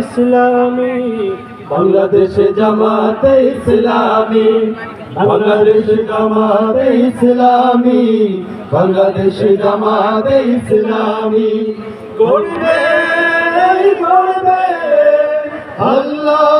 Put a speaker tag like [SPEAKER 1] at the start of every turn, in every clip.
[SPEAKER 1] ইসলামী
[SPEAKER 2] বাংলাদেশে জামাতে ইসলামী বাংলাদেশে জামাতে ইসলামী বাংলাদেশে জামাতে ইসলামী। করবে করবে আল্লাহ।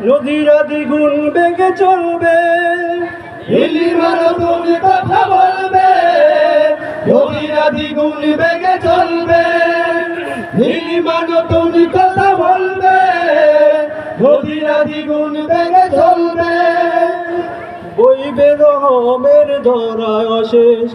[SPEAKER 1] নদীরা দ্বিগুণ বেগে চলবে।
[SPEAKER 2] কথা বলবে। নদীরা দ্বিগুণ বেগে চলবে। নীলিমা নতুন কথা বলবে। নদীরা দ্বিগুণ বেগে চলবে।
[SPEAKER 1] বইবে রহমের ধরায় অশেষ।